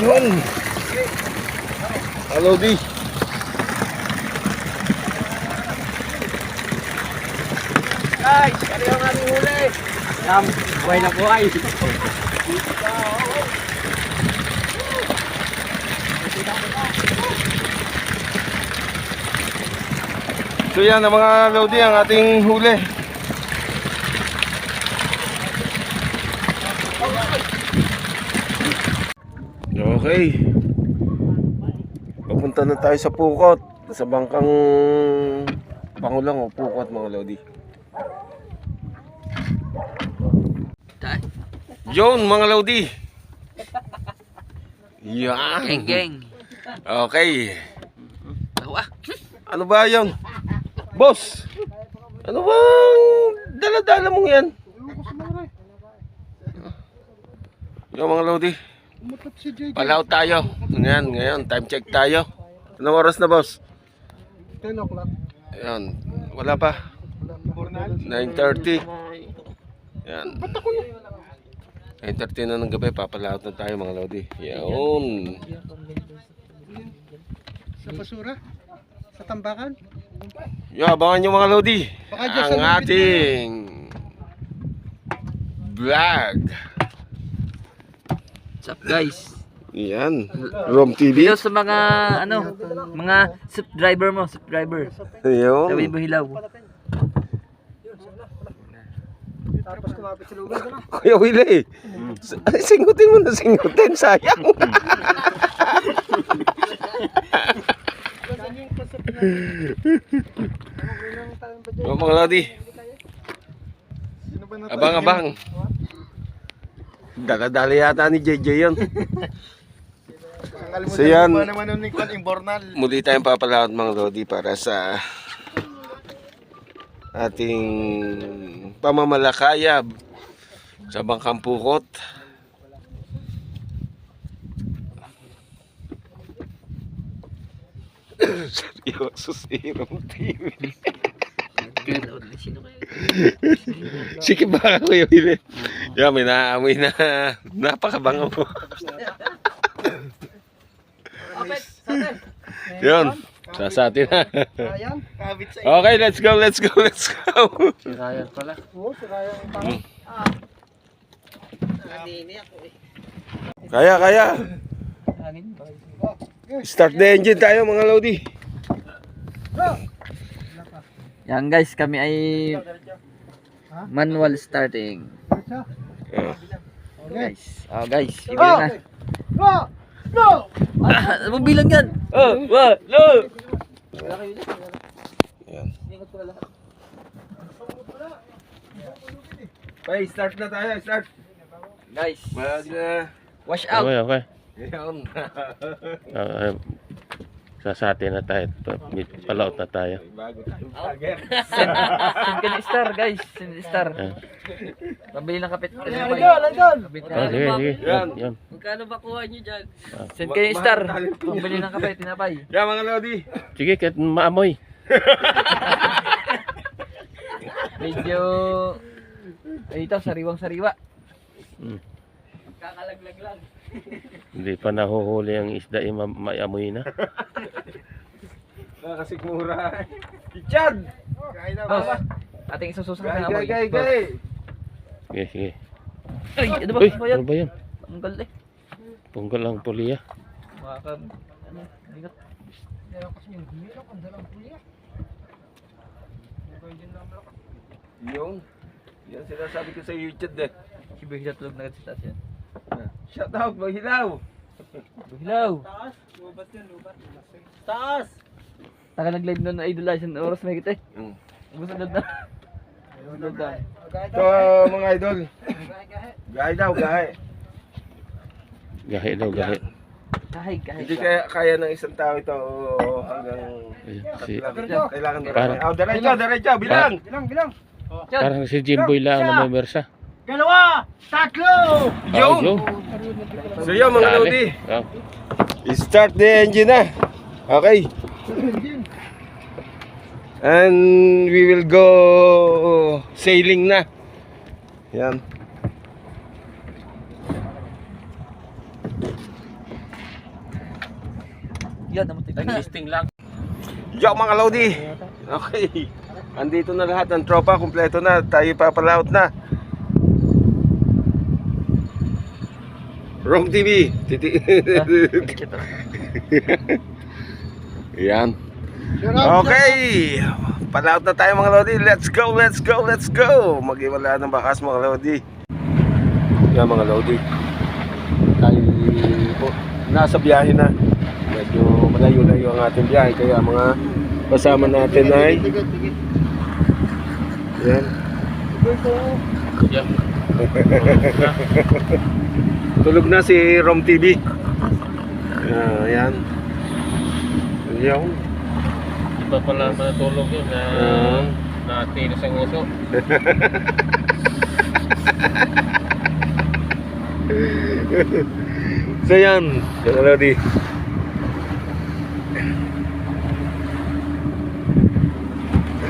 Yun. Hello, D. Guys, ano yung aming huli? Yan, buhay na buhay. So yan ang mga Lodi ang ating huli. Okay. Papunta na tayo sa Pukot. Sa bangkang Pangulang o Pukot mga Lodi. Yun mga Lodi. Yan. Geng, geng. Okay. Ano ba yun? Boss! Ano bang dala-dala mong yan? Yung mga Lodi. Palaw tayo. Ngayon, ngayon, time check tayo. Anong oras na, boss? 10 o'clock. Ayan, wala pa. 9.30. Yan. 9.30 na ng gabi, papalaot na tayo mga Lodi. Yan. Sa basura? Sa tambakan? Yo, abangan nyo mga Lodi. Ang ating vlog. What's up guys? Yan. Rom TV. Hello sa mga ano, mga subscriber mo, subscriber. Sabi Ayun. mo hilaw. Tapos kumapit sa lugar na. Kuya Willie. Ay, Singutin mo na singutin. Sayang. O mga Lodi. Sino Dala-dala yata ni JJ yun. So yan. Muli tayong papalawat mga Lodi para sa ating pamamalakaya sa Bangkang Pukot. Seryoso si Hiram TV. Sige ba Kuya Willie? Yan, may naamoy na napakabango mo. Yun, sasati na. Ayan, kabit sa Okay, let's go, let's go, let's go. Si Ryan pala. iyo. Si Ryan ang tao. Kaya, kaya. Hangin. Start the engine tayo mga Lodi. Yan guys, kami ay manual starting. Ah, Okay. Guys, oh guys, bibilang na. No! No! Ah, ano bilang yan? Oh, wa, lo. Yan. Okay, start na tayo, start. Guys, Mag na. wash out. Okay, okay. Yan. Sasati na tayo. Palaot na tayo. Bago tayong vlogger. Send, send ka ni star, guys. Send ni star. Ah. Pabili ng kapit. Let's go! Oh, sige, sige. Yan. Yan. Magkano ba kuha nyo dyan? Send kayo ni star. Pabili ng kapit, tinapay. Yan mga Lodi. Sige, kahit maamoy. Medyo... Ay, ito, sariwang-sariwa. Mm. Kakalaglag lang. Hindi pa nahuhuli ang isda, eh, ma- maamoy na. Nakasigmura. Kichad! Kain na Boss, ba? ating isususan Gay, na gay, amoy. gay, Boss. gay. Sige, sige. Ay, ano ba? Uy, Ano ba yan? ano ba yan? Tanggal eh. Punggal ang puliya. Makaka... Ano? Bigat. Meron kasi yung hirap, ang dalang puliya. Yun. Yan sinasabi ko sa YouTube eh. Si Bihila tulog na sa taas yan. Shout out, Mahilaw. Hilaw! Taas, lubat yun, lubat. Taas! Taka nag-live nun na idol isang oras may kita eh. Mm. Gusto na na. So mga idol, gahay daw, gahay. Gahi daw, gahi. Kahig, kahig. Hindi kaya kaya ng isang tao ito hanggang Ayun, Si. Kailangan marami. Oh, diretso, diretso, bilang. Bilang, bilang. parang si Jimboy lang na may mersa. Dalawa! Tatlo! Yo! Ah, yo. So yun mga. Lodi, Ah, start the engine na. Okay. And we will go sailing na. Yan. Yan, namutik na. Listing lang. Yo mga Lodi! Okay. Andito na lahat ng tropa, kumpleto na. Tayo papalaot na. Wrong TV. Titi. Yan. Okay. Palaot na tayo mga Lodi. Let's go, let's go, let's go. Mag-iwala ng bakas mga Lodi. Yan mga Lodi. Tayo po, nasa biyahe na. Medyo malayo-layo ang ating biyahe. Kaya mga kasama natin ay yan. Yan. Tulog na si Rom TV. Ah, yan. Yan. Iba pala matulog yun na Ah. natilis ang uso. So yan, mga Lodi.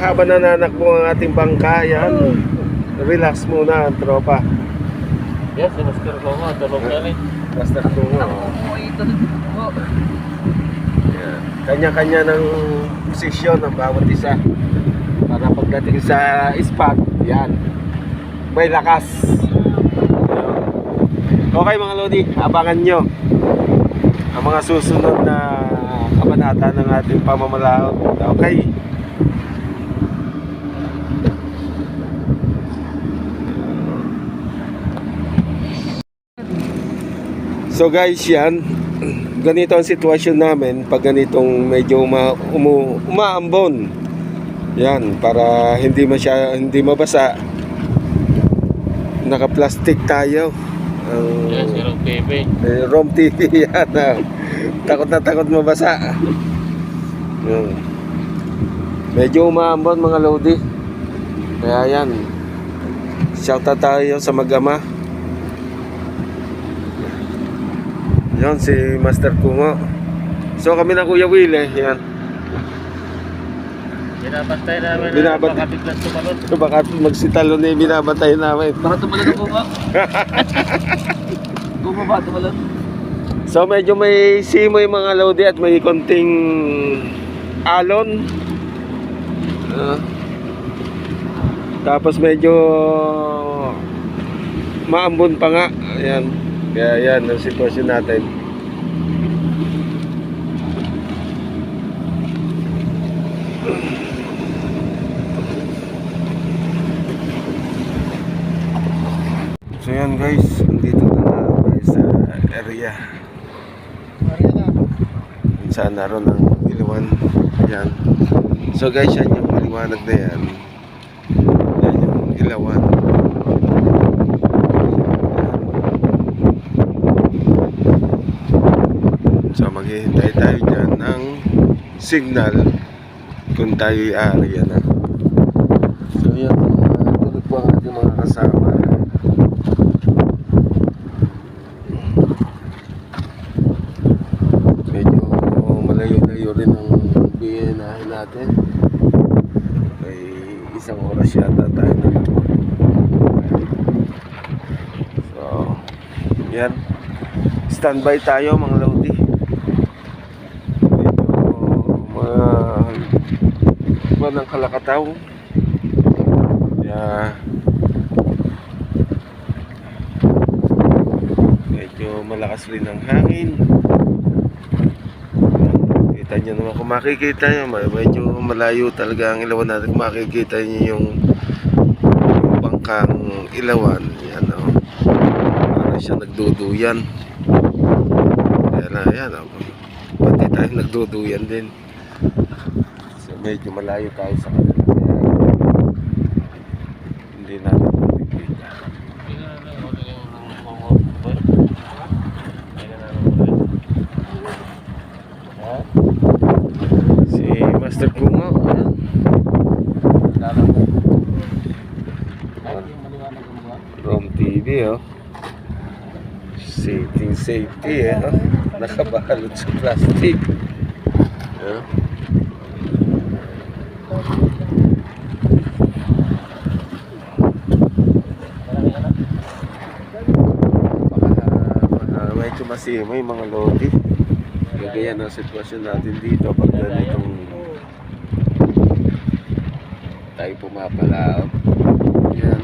Habang nananakbo ang ating bangka, yan. Relax muna ang tropa. Yes, si Master ko nga, tulog na rin. Ito. Oo. Yan. Kanya-kanya ng posisyon ng bawat isa. Para pagdating sa spot, yan. May lakas. Okay mga Lodi, abangan nyo ang mga susunod na kabanata ng ating pamamalaot. Okay. So guys, yan. Ganito ang sitwasyon namin pag ganitong medyo uma, umu, umaambon. Yan, para hindi masya, hindi mabasa. Naka-plastic tayo. Ang Yes, si Rom TV. eh, ROM TV yan. ah. takot na takot mabasa. Yan. Medyo umaambon mga lodi. Kaya yan. Shoutout tayo sa mag-ama. Yan si Master Kungo. So kami na Kuya Will eh. Yan. Binabantay namin Binabantay. na baka biglang tumalon. Baka magsitalon eh binabatay namin. Baka tumalon ang bunga. Bumaba, tumalon. So medyo may simoy mga lodi at may konting alon. Ah. tapos medyo maambon pa nga. Ayan. Kaya yan ang sitwasyon natin. So yan guys, andito na tayo sa area. Saan naroon ang ilawan. Yan. So guys, yan yung maliwanag na yan. Yan yung ilawan. Yan. So maghihintay tayo dyan ng signal kung tayo area na. So yan, tulog po ang ating mga kasama. medyo malayo-layo rin ang binahin natin. Ay isang oras yata tayo na. So yan. Standby tayo mga lodi medyo mga buwan ng kalakataw yeah. medyo malakas rin ang hangin Kita nyo naman kung makikita nyo, medyo malayo talaga ang ilawan natin. Kung makikita nyo yung, bangkang ilawan, yan o. Para siya nagduduyan. Ayan na, ayan o. Pati tayo nagduduyan din. Medyo malayo tayo sa kanila. Kaya, hindi natin makikita. Si Master Kungo, ayan. Rom TV oh. Safety safety eh. Oh. Nakabalot sa plastic. Yeah. Medyo masimoy mga lodi. Gagayan ang sitwasyon natin dito pag ganitong tayo pumapalaot. Yan.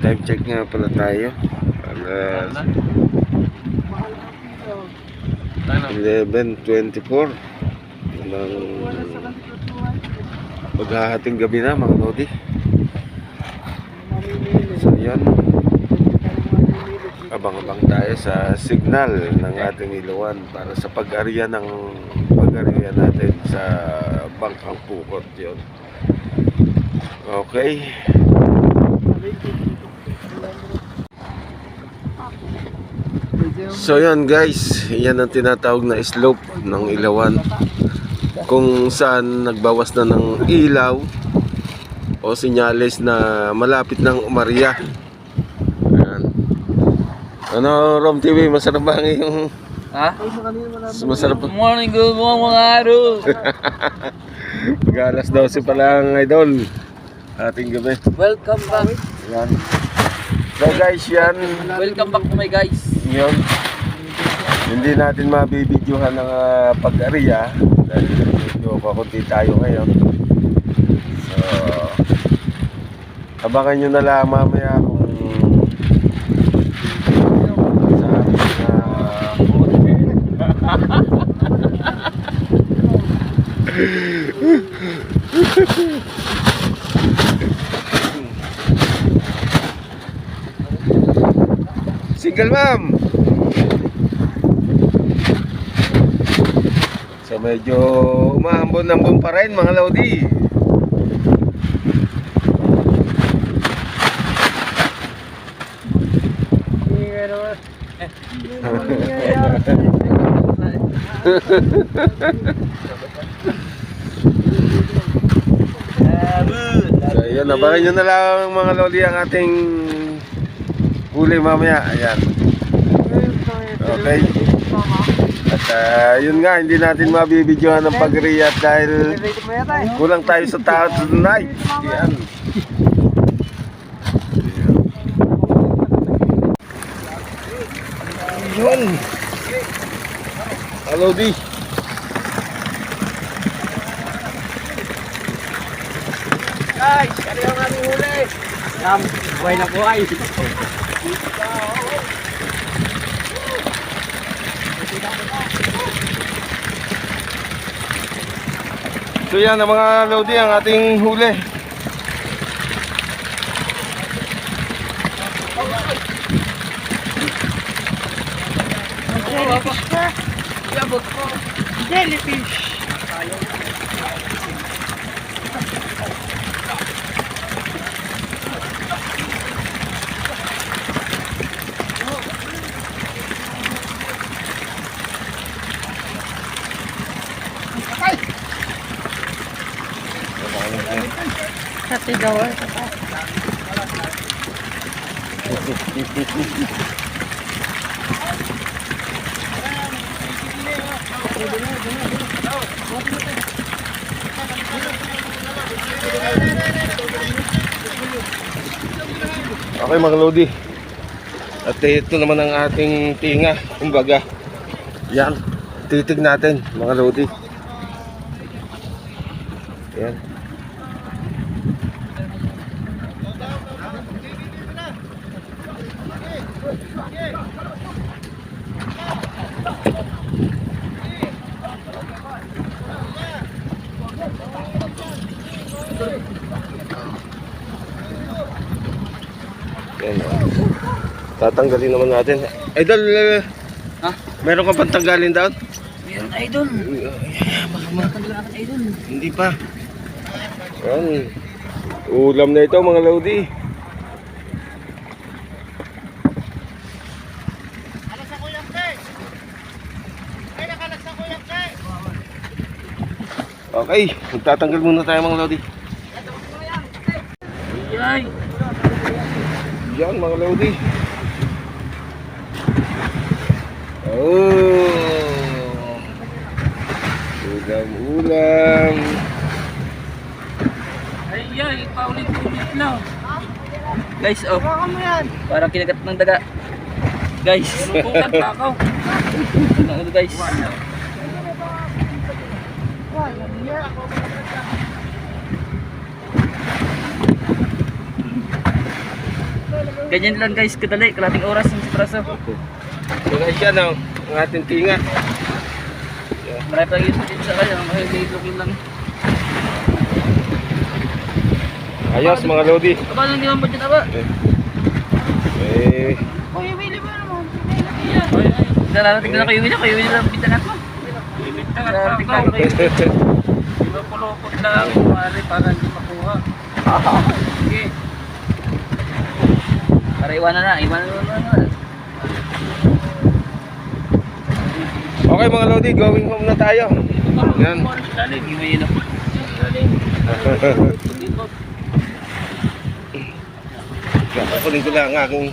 Time check nga pala tayo. Alas Ano? 11.24 ng maghahating gabi na mga Lodi. Yan, abang-abang tayo sa signal ng ating ilawan para sa pag-arya ng pag-arya natin sa Bangkang Pukot yun. Okay. So yan guys, yan ang tinatawag na slope ng ilawan. Kung saan nagbawas na ng ilaw o sinyales na malapit ng umarya. Ano Rom TV, masarap ba ang iyong Ha? masarap Good morning, good morning mga araw. pag alas 12 pa lang idol. Ating gabi. Welcome back. Yan. So guys, yan. Welcome back to my guys. Yun. Hindi natin mabibidyohan ng uh, pag-ariya dahil medyo kakunti tayo ngayon. So, abangan nyo na lang mamaya kung sa ating uh, single ma'am. So medyo umahambon-ambon pa rin mga Lodi. So yun, abangan nyo na lang mga Lodi ang ating huli mamaya. Ayan. Okay. At ah, yun nga, hindi natin mabibidyohan ng pag-react dahil kulang tayo sa tao tonight. Yan. Yun. Hello, D. Guys, ano yung aming huli? Buhay na buhay. So yan ang mga Lodi, ang ating huli. Okay mga Lodi. At ito naman ang ating tinga, kumbaga. Yan, titig natin mga Lodi. Yan. Yan. oh. Tatanggalin naman natin. Idol, uh, Ha? meron ka pang tanggalin down? Meron idol. Matanggalan idol. Hindi pa. Yan. Ulam na ito mga Lodi. Okay, magtatanggal muna tayo mga Lodi. Yay! Yan mga Lodi. Oh. Ulam, ulam. Ay, yay! Paulit-ulit lang. Guys, oh. Parang kinagat ng daga. guys. Lutukan pa ako. Ano guys? Ganyan lang guys, kadali, kalating oras ng sipraso. So guys yan oh, ang ating tinga. Marami pa yun dito sa may looking lang. Ayos mga Lodi. Aba lang naman ba dyan aba? Eh, Kuya Willie ba naman? Narating na kayo nila, kayo nila ang bintangat mo. Narating na kayo. Pinupulupot na ako, pare, para hindi makuha. Para iwanan na, iwanan na na. okay mga Lodi, going home na tayo. Yan. Lalim, yung may ino. Kukunin ko lang ang aking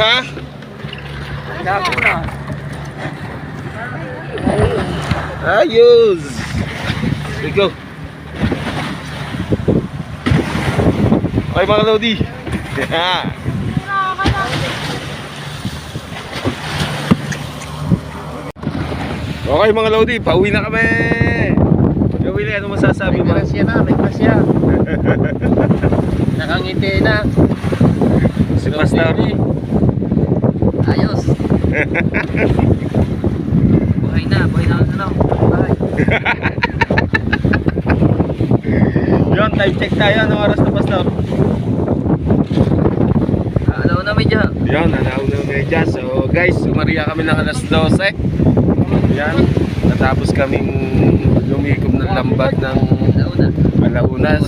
Ha? Ayos! Let's go! Okay mga Lodi. Yeah. Okay mga Lodi, pauwi na kami! Yo Willie, ano masasabi mo? Grasya na, may grasya. Nakangiti na. Si Pastor. Ayos. buhay na, buhay na ano. Buhay. Yun, time check tayo. Anong oras na Pastor? Alaw na medyo. Yan, alaw na medya. So guys, umariya kami ng alas 12. Yan, natapos kaming lumikom ng lambat ng alaunas.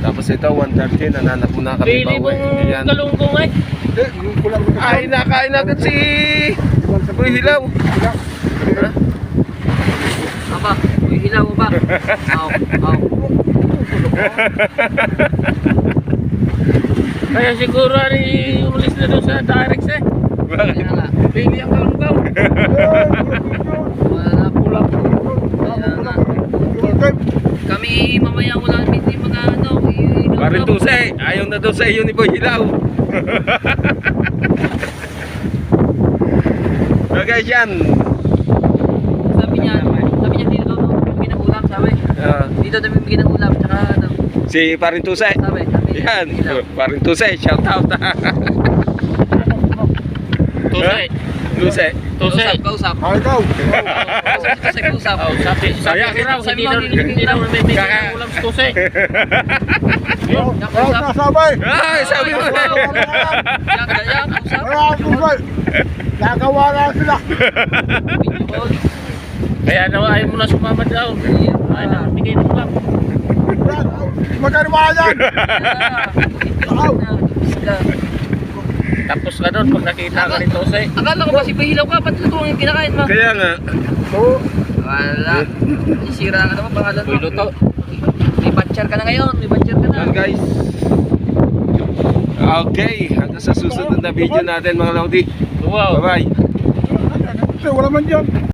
Tapos ito, 1.30, nananak muna kami pa uwi. Yan. kalungkong ay. Ko Ay, nakain agad si Uy Hilaw. Aba, uy hilaw ba? Aw, aw. Kaya siguro ari umalis na doon sa direct eh. Bakit? Kaya nga. Baby ang kalungkaw. Wala na pula. Kaya nga. Kami mamaya wala hindi mga ano. Parin Tuse, ayaw na daw sa iyo ni Boy Hilaw. so guys, yan. Sabi niya, sabi niya dito daw bibigyan ng ulam, sabi. Ah, Dito daw bibigyan ng ulam, tsaka ano, si Parin sabi, sabi. Yan. Parin Tuse, shout out. Tuse. Tuse. Tuse. Kausap, kausap. Ah, ikaw. Kausap, kasi kausap. Oh, sabi, sabi sabi hindi daw may bigyan ng ulam si Tuse. Oh, oh, nasabay. Ay, sabi mo. Yan, yan, kausap. Nagawa na sila. Video call. Kaya daw ayaw mo na sumama daw. Ay na, bigay ng ulam. Magkano ba yan? Tapos ka doon pag nakita ka ni Tuse. Akala ko kasi pahilaw ka, ba't ito ang kinakain mo? Kaya nga. Oo. Wala. Isira ka naman, pangalan mo. Luto. May batcher ka na ngayon, may batcher ka na. Yan guys. Okay, hanggang sa susunod na video natin mga Lodi. Wow. Bye-bye. Wala man dyan.